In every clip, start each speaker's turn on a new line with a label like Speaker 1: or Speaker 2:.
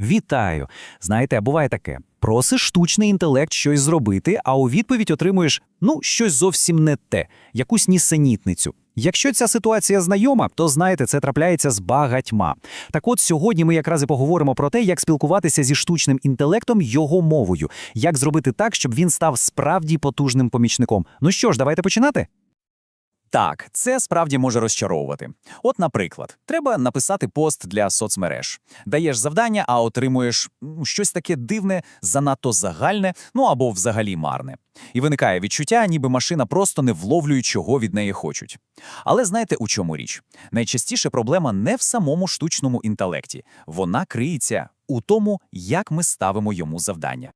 Speaker 1: Вітаю! Знаєте, буває таке: просиш штучний інтелект щось зробити, а у відповідь отримуєш ну щось зовсім не те, якусь нісенітницю. Якщо ця ситуація знайома, то знаєте, це трапляється з багатьма. Так от сьогодні ми якраз і поговоримо про те, як спілкуватися зі штучним інтелектом його мовою, як зробити так, щоб він став справді потужним помічником. Ну що ж, давайте починати.
Speaker 2: Так, це справді може розчаровувати. От, наприклад, треба написати пост для соцмереж. Даєш завдання, а отримуєш щось таке дивне, занадто загальне, ну або взагалі марне. І виникає відчуття, ніби машина просто не вловлює, чого від неї хочуть. Але знаєте, у чому річ? Найчастіше проблема не в самому штучному інтелекті, вона криється у тому, як ми ставимо йому завдання.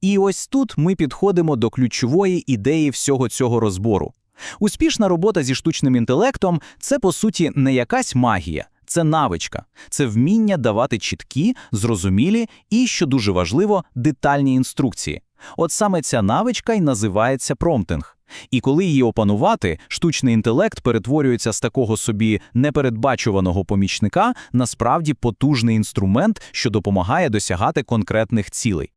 Speaker 3: І ось тут ми підходимо до ключової ідеї всього цього розбору. Успішна робота зі штучним інтелектом це, по суті, не якась магія, це навичка, це вміння давати чіткі, зрозумілі і, що дуже важливо, детальні інструкції. От саме ця навичка й називається промптинг. І коли її опанувати, штучний інтелект перетворюється з такого собі непередбачуваного помічника на справді потужний інструмент, що допомагає досягати конкретних цілей.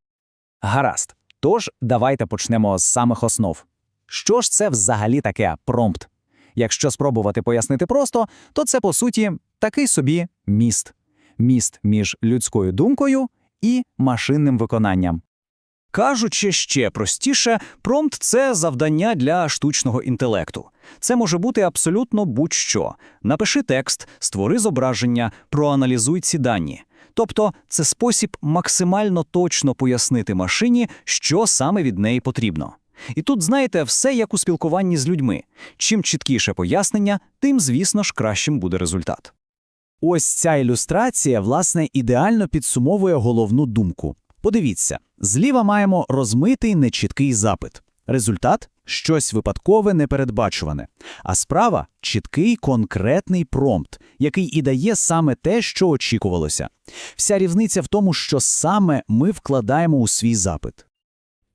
Speaker 2: Гаразд. Тож давайте почнемо з самих основ. Що ж це взагалі таке промпт? Якщо спробувати пояснити просто, то це по суті такий собі міст. Міст між людською думкою і машинним виконанням.
Speaker 1: Кажучи ще простіше, промпт це завдання для штучного інтелекту. Це може бути абсолютно будь-що. Напиши текст, створи зображення, проаналізуй ці дані. Тобто це спосіб максимально точно пояснити машині, що саме від неї потрібно. І тут, знаєте, все як у спілкуванні з людьми. Чим чіткіше пояснення, тим, звісно ж, кращим буде результат.
Speaker 4: Ось ця ілюстрація, власне, ідеально підсумовує головну думку. Подивіться, зліва маємо розмитий нечіткий запит. Результат щось випадкове непередбачуване. А справа чіткий конкретний промпт, який і дає саме те, що очікувалося. Вся різниця в тому, що саме ми вкладаємо у свій запит.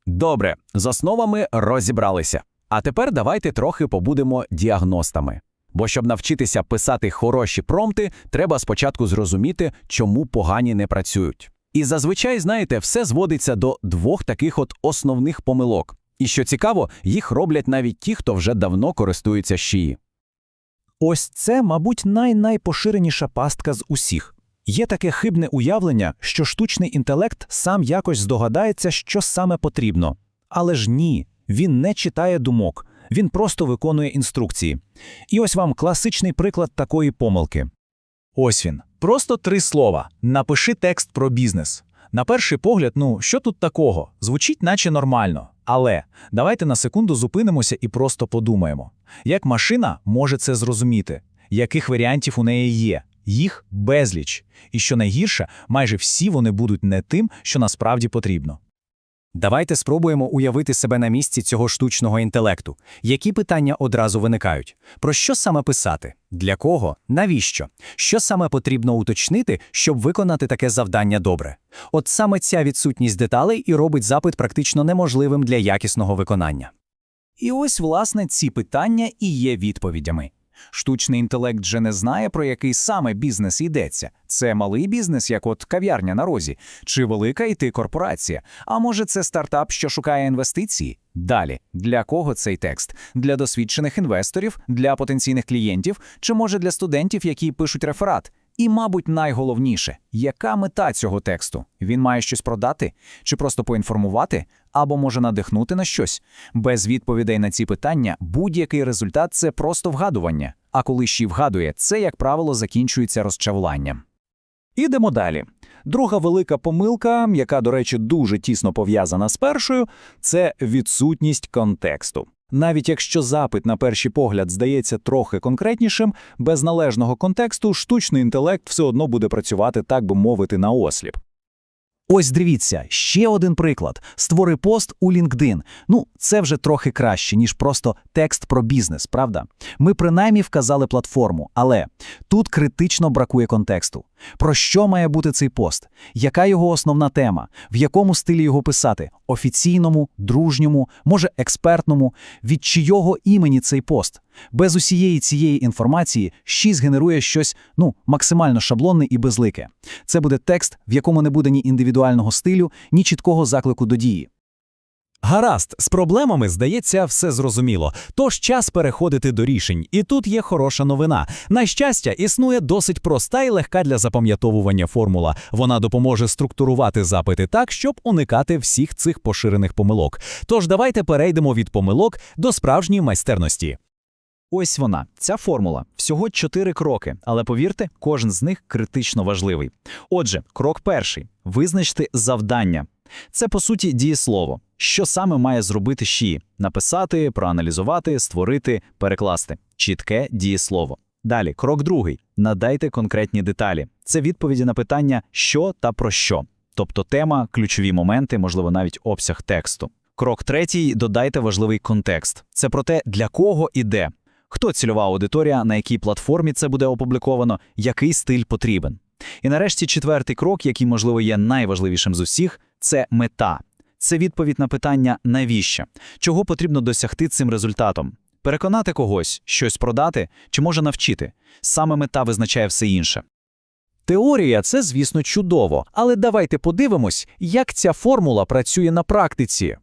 Speaker 3: Добре, з основами розібралися. А тепер давайте трохи побудемо діагностами. Бо щоб навчитися писати хороші промпти, треба спочатку зрозуміти, чому погані не працюють. І зазвичай, знаєте, все зводиться до двох таких от основних помилок. І що цікаво, їх роблять навіть ті, хто вже давно користується шиї.
Speaker 4: Ось це, мабуть, най-найпоширеніша пастка з усіх. Є таке хибне уявлення, що штучний інтелект сам якось здогадається, що саме потрібно. Але ж ні, він не читає думок, він просто виконує інструкції. І ось вам класичний приклад такої помилки. Ось він. Просто три слова. Напиши текст про бізнес. На перший погляд, ну, що тут такого? Звучить наче нормально. Але давайте на секунду зупинимося і просто подумаємо. Як машина може це зрозуміти? Яких варіантів у неї є? Їх безліч. І що найгірше, майже всі вони будуть не тим, що насправді потрібно.
Speaker 1: Давайте спробуємо уявити себе на місці цього штучного інтелекту. Які питання одразу виникають? Про що саме писати? Для кого? Навіщо? Що саме потрібно уточнити, щоб виконати таке завдання добре? От саме ця відсутність деталей і робить запит практично неможливим для якісного виконання. І ось, власне, ці питання і є відповідями. Штучний інтелект же не знає, про який саме бізнес йдеться. Це малий бізнес, як от кав'ярня на розі, чи велика іти корпорація. А може, це стартап, що шукає інвестиції? Далі, для кого цей текст? Для досвідчених інвесторів, для потенційних клієнтів, чи може для студентів, які пишуть реферат? І, мабуть, найголовніше, яка мета цього тексту? Він має щось продати, чи просто поінформувати, або може надихнути на щось? Без відповідей на ці питання будь-який результат це просто вгадування. А коли ще й вгадує, це, як правило, закінчується розчавуванням.
Speaker 4: Ідемо далі. Друга велика помилка, яка, до речі, дуже тісно пов'язана з першою, це відсутність контексту. Навіть якщо запит на перший погляд здається трохи конкретнішим, без належного контексту штучний інтелект все одно буде працювати, так би мовити, на осліп. Ось дивіться, ще один приклад. Створи пост у LinkedIn. Ну, це вже трохи краще, ніж просто текст про бізнес, правда? Ми принаймні вказали платформу, але тут критично бракує контексту. Про що має бути цей пост? Яка його основна тема? В якому стилі його писати? Офіційному, дружньому, може експертному? Від чийого імені цей пост? Без усієї цієї інформації щі згенерує щось ну, максимально шаблонне і безлике. Це буде текст, в якому не буде ні індивідуального стилю, ні чіткого заклику до дії.
Speaker 5: Гаразд, з проблемами, здається, все зрозуміло. Тож час переходити до рішень. І тут є хороша новина. На щастя, існує досить проста і легка для запам'ятовування формула. Вона допоможе структурувати запити так, щоб уникати всіх цих поширених помилок. Тож давайте перейдемо від помилок до справжньої майстерності.
Speaker 3: Ось вона, ця формула. Всього чотири кроки, але повірте, кожен з них критично важливий. Отже, крок перший визначте завдання. Це по суті дієслово. Що саме має зробити ШІ? Написати, проаналізувати, створити, перекласти. Чітке дієслово. Далі, крок другий. Надайте конкретні деталі. Це відповіді на питання що та про що. Тобто тема, ключові моменти, можливо, навіть обсяг тексту. Крок третій додайте важливий контекст. Це про те, для кого і де. Хто цільова аудиторія, на якій платформі це буде опубліковано, який стиль потрібен. І нарешті четвертий крок, який, можливо, є найважливішим з усіх, це мета. Це відповідь на питання навіщо? Чого потрібно досягти цим результатом? Переконати когось, щось продати чи може навчити? Саме мета визначає все інше.
Speaker 4: Теорія це, звісно, чудово, але давайте подивимось, як ця формула працює на практиці.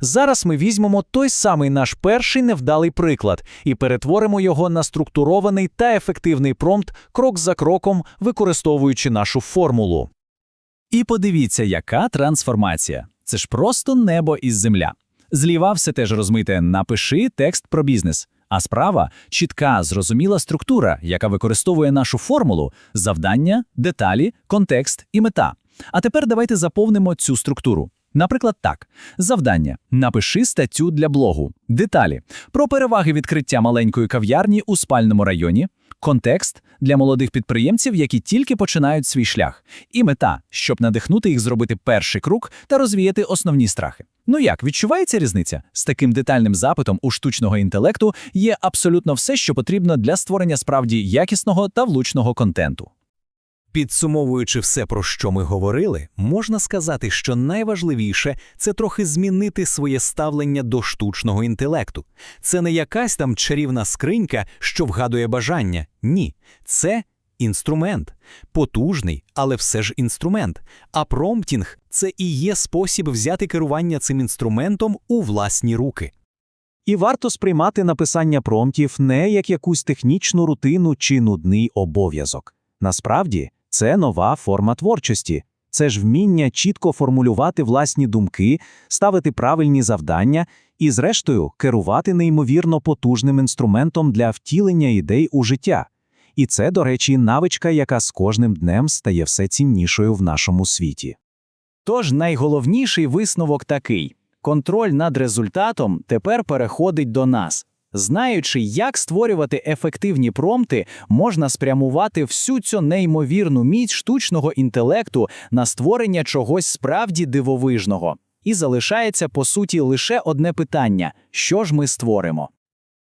Speaker 4: Зараз ми візьмемо той самий наш перший невдалий приклад і перетворимо його на структурований та ефективний промпт крок за кроком, використовуючи нашу формулу.
Speaker 1: І подивіться, яка трансформація. Це ж просто небо із земля. Зліва все теж розмите «напиши текст про бізнес», а справа – чітка, зрозуміла структура, яка використовує нашу формулу – завдання, деталі, контекст і мета. А тепер давайте заповнимо цю структуру. Наприклад, так. Завдання. Напиши статтю для блогу. Деталі. Про переваги відкриття маленької кав'ярні у спальному районі. Контекст для молодих підприємців, які тільки починають свій шлях. І мета, щоб надихнути їх зробити перший крок та розвіяти основні страхи. Ну як, відчувається різниця? З таким детальним запитом у штучного інтелекту є абсолютно все, що потрібно для створення справді якісного та влучного контенту.
Speaker 5: Підсумовуючи все, про що ми говорили, можна сказати, що найважливіше це трохи змінити своє ставлення до штучного інтелекту. Це не якась там чарівна скринька, що вгадує бажання. Ні, це інструмент. Потужний, але все ж інструмент. А промптінг це і є спосіб взяти керування цим інструментом у власні руки.
Speaker 4: І варто сприймати написання промптів не як якусь технічну рутину чи нудний обов'язок. Насправді, це нова форма творчості. Це ж вміння чітко формулювати власні думки, ставити правильні завдання і, зрештою, керувати неймовірно потужним інструментом для втілення ідей у життя. І це, до речі, навичка, яка з кожним днем стає все ціннішою в нашому світі.
Speaker 1: Тож найголовніший висновок такий: контроль над результатом тепер переходить до нас. Знаючи, як створювати ефективні промти, можна спрямувати всю цю неймовірну міць штучного інтелекту на створення чогось справді дивовижного. І залишається по суті лише одне питання: що ж ми створимо?